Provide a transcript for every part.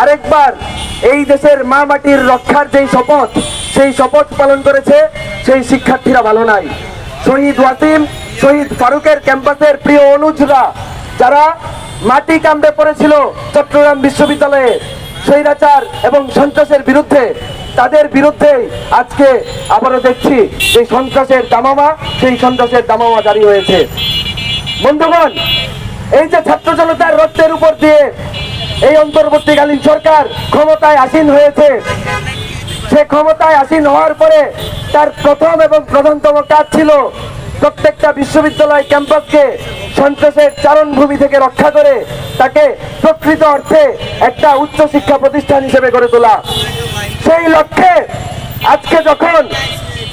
আরেকবার এই দেশের মা মাটির রক্ষার যেই শপথ, সেই শপথ পালন করেছে সেই শিক্ষার্থীরা ভালো নাই। শহীদ ওয়াসিম, শহীদ ফারুকের ক্যাম্পাসের প্রিয় অনুজরা, যারা মাটি কামড়ে পড়েছিল চট্টগ্রাম বিশ্ববিদ্যালয়ে, স্বৈরাচার এবং সন্ত্রাসের বিরুদ্ধে, তাদের বিরুদ্ধে আজকে আবারও দেখছি সেই সন্ত্রাসের দামামা, সেই সন্ত্রাসের দামামা জারি হয়েছে। বন্ধুগণ, এই যে ছাত্র জনতার রক্তের উপর দিয়ে এই অন্তর্বর্তীকালীন সরকার ক্ষমতায় আসীন হয়েছে। সে ক্ষমতায় আসীন হওয়ার পরে তার প্রথম এবং প্রধানতম কাজ ছিল প্রত্যেকটা বিশ্ববিদ্যালয় ক্যাম্পাসকে সন্ত্রাসের চারণভূমি থেকে রক্ষা করে তাকে প্রকৃত অর্থে একটা উচ্চশিক্ষা প্রতিষ্ঠান হিসেবে গড়ে তোলা। সেই লক্ষ্যে আজকে যখন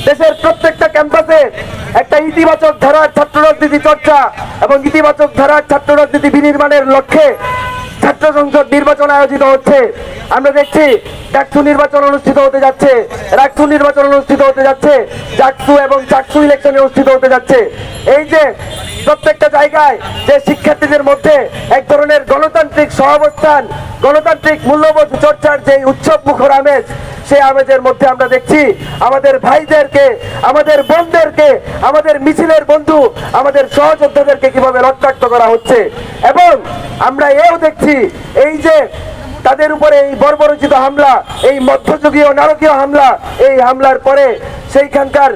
দেশের প্রত্যেকটা ক্যাম্পাসে একটা ইতিবাচক ধারার ছাত্র রাজনীতি চর্চা এবং ইতিবাচক ধারার ছাত্র রাজনীতি বিনির্মাণের লক্ষ্যে ছাত্র সংসদ নির্বাচন আয়োজিত হচ্ছে। আমরা দেখছি ডাকসু নির্বাচন অনুষ্ঠিত হতে যাচ্ছে। রাকসু নির্বাচন অনুষ্ঠিত হতে যাচ্ছে। জাকসু এবং চাকসু ইলেকশন অনুষ্ঠিত হতে যাচ্ছে। এই যে প্রত্যেকটা জায়গায় যে শিক্ষার্থীদের মধ্যে এক ধরনের গণতান্ত্রিক সহাবস্থান, গণতান্ত্রিক মূল্যবোধ চর্চার যে উৎসব মুখর আমেজ, সেই আমেজের মধ্যে আমরা দেখছি আমাদের ভাইদেরকে, আমাদের বোনদেরকে, আমাদের মিছিলের বন্ধু, আমাদের সহযোদ্ধাদেরকে কীভাবে রক্তাক্ত করা হচ্ছে। এবং আমরা এও দেখছি এই যে তাদের উপরে এই বর্বরচিত হামলা, এই মধ্যযুগীয় নারকীয় হামলা, এই হামলার পরে সেইখানকার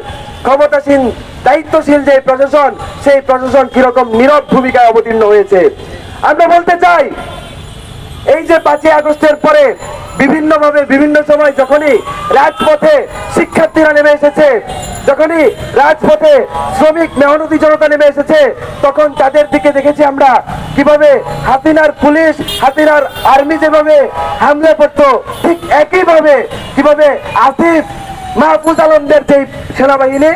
ক্ষমতাসীন, দায়িত্বশীল যে প্রশাসন, সেই প্রশাসন কীরকম নীরব ভূমিকায় অবতীর্ণ হয়েছে। আমরা বলতে চাই, এই যে পাঁচই আগস্টের পরে বিভিন্নভাবে, বিভিন্ন সময় যখনই রাজপথে শিক্ষার্থীরা নেমে এসেছে, যখনই রাজপথে শ্রমিক মেহনতি জনতা নেমে এসেছে, তখন তাদের দিকে দেখেছি আমরা কীভাবে হাসিনার পুলিশ হাসিনার আর্মি যেভাবে হামলে পড়তো ঠিক একইভাবে কীভাবে আসিফ মাহফুজ আলমদের যে সেনাবাহিনী,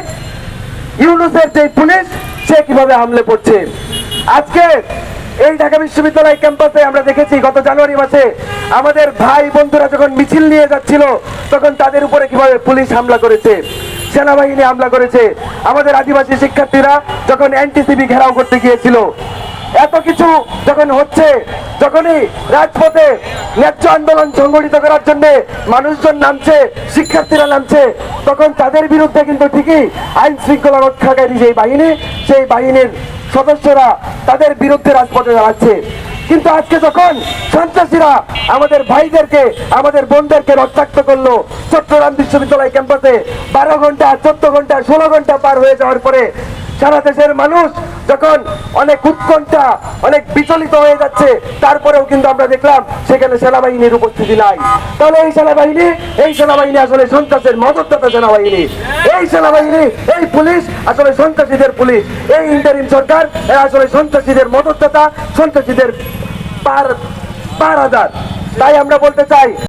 ইউনুসের যে পুলিশ, সে কীভাবে হামলে পড়ছে আজকে এই ঢাকা বিশ্ববিদ্যালয় ক্যাম্পাসে আমরা দেখেছি, গত জানুয়ারি মাসে আমাদের ভাই বন্ধুরা যখন মিছিল নিয়ে যাচ্ছিল, তখন তাদের উপরে কীভাবে পুলিশ হামলা করেছে, সেনাবাহিনী হামলা করেছে, আমাদের আদিবাসী শিক্ষার্থীরা যখন এনটিসিবি ঘেরাও করতে গিয়েছিল এত কিছু যখন হচ্ছে, যখনই রাজপথে ন্যায্য আন্দোলন সংগঠিত করার জন্য মানুষজন নামছে, শিক্ষার্থীরা নামছে, তখন তাদের বিরুদ্ধে কিন্তু ঠিকই আইন শৃঙ্খলা রক্ষাকারী যে বাহিনী, সেই বাহিনীর সদস্যরা তাদের বিরুদ্ধে রাজপথে দাঁড়াচ্ছে। কিন্তু আজকে যখন সন্ত্রাসীরা আমাদের ভাইদেরকে, আমাদের বোনদেরকে রক্তাক্ত করল, চট্টগ্রাম বিশ্ববিদ্যালয় ক্যাম্পাসে বারো ঘণ্টা, চোদ্দ ঘণ্টা, ষোলো ঘণ্টা পার হয়ে যাওয়ার পরে সারা দেশের মানুষ যখন অনেক উৎকণ্ঠা, অনেক বিচলিত হয়ে যাচ্ছে, তারপরেও কিন্তু আমরা দেখলাম সেখানে সেনাবাহিনীর উপস্থিতি নাই। তাহলে এই সেনাবাহিনী এই সেনাবাহিনী আসলে সন্ত্রাসের মদতদাতা সেনাবাহিনী। এই সেনাবাহিনী, এই পুলিশ আসলে সন্ত্রাসীদের পুলিশ। এই ইন্টারিম সরকার আসলে সন্ত্রাসীদের মদতদাতা, সন্ত্রাসীদের পার পার তাই আমরা বলতে চাই